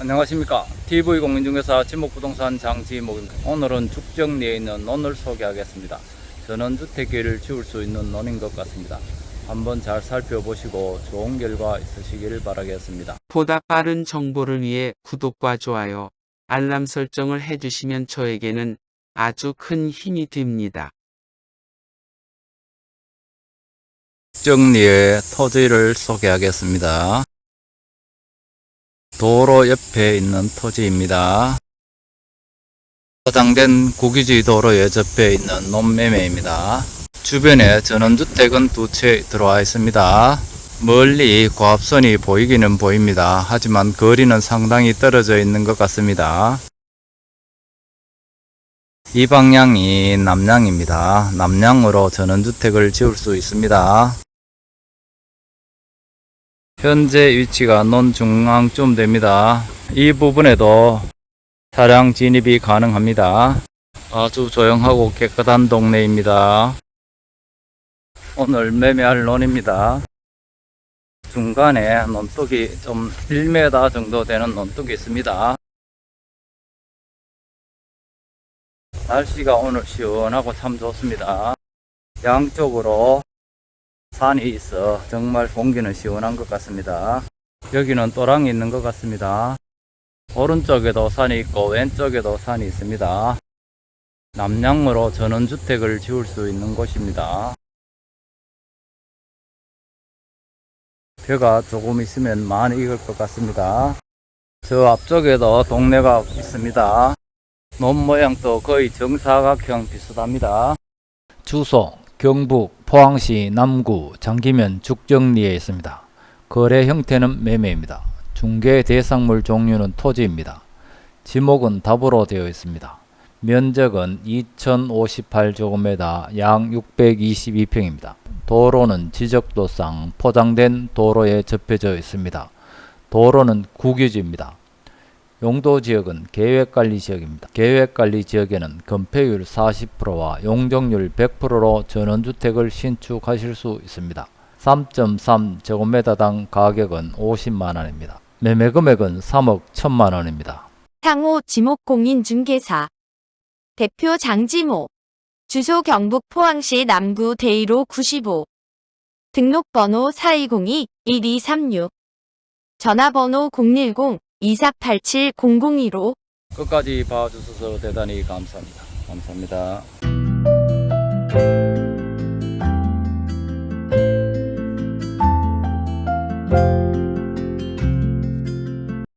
안녕하십니까. TV공인중개사 지목부동산 장지목입니다. 오늘은 죽정리에 있는 논을 소개하겠습니다. 전원주택을 지을 수 있는 논인 것 같습니다. 한번 잘 살펴보시고 좋은 결과 있으시길 바라겠습니다. 보다 빠른 정보를 위해 구독과 좋아요, 알람 설정을 해주시면 저에게는 아주 큰 힘이 됩니다. 죽정리의 토지를 소개하겠습니다 도로 옆에 있는 토지입니다 포장된 국유지 도로에 접해 있는 논매매입니다 주변에 전원주택은 두 채 들어와 있습니다. 멀리 고압선이 보이기는 보입니다. 하지만 거리는 상당히 떨어져 있는 것 같습니다. 이 방향이 남향입니다. 남향으로 전원주택을 지을 수 있습니다. 현재 위치가 논 중앙쯤 됩니다. 이 부분에도 차량 진입이 가능합니다. 아주 조용하고 깨끗한 동네입니다. 오늘 매매할 논입니다. 중간에 논둑이 좀 1m 정도 되는 논둑이 있습니다. 날씨가 오늘 시원하고 참 좋습니다. 양쪽으로 산이 있어 정말 공기는 시원한 것 같습니다. 여기는 또랑이 있는 것 같습니다. 오른쪽에도 산이 있고 왼쪽에도 산이 있습니다. 남향으로 전원주택을 지을 수 있는 곳입니다. 벼가 조금 있으면 많이 익을 것 같습니다. 저 앞쪽에도 동네가 있습니다. 논 모양도 거의 정사각형 비슷합니다. 주소 경북 포항시 남구 장기면 죽정리에 있습니다. 거래 형태는 매매입니다. 중개 대상물 종류는 토지입니다. 지목은 답으로 되어 있습니다. 면적은 2058제곱미터 양 622평입니다. 도로는 지적도상 포장된 도로에 접해져 있습니다. 도로는 국유지입니다. 용도 지역은 계획관리 지역입니다. 계획관리 지역에는 건폐율 40%와 용적률 100%로 전원주택을 신축하실 수 있습니다. 3.3제곱미터당 가격은 50만원입니다. 매매 금액은 3억 1천만원입니다. 상호 지목공인중개사 대표 장지모 주소 경북 포항시 남구 대이로 95 등록번호 4202-1236 전화번호 010-2487-0015 끝까지 봐주셔서 대단히 감사합니다. 감사합니다.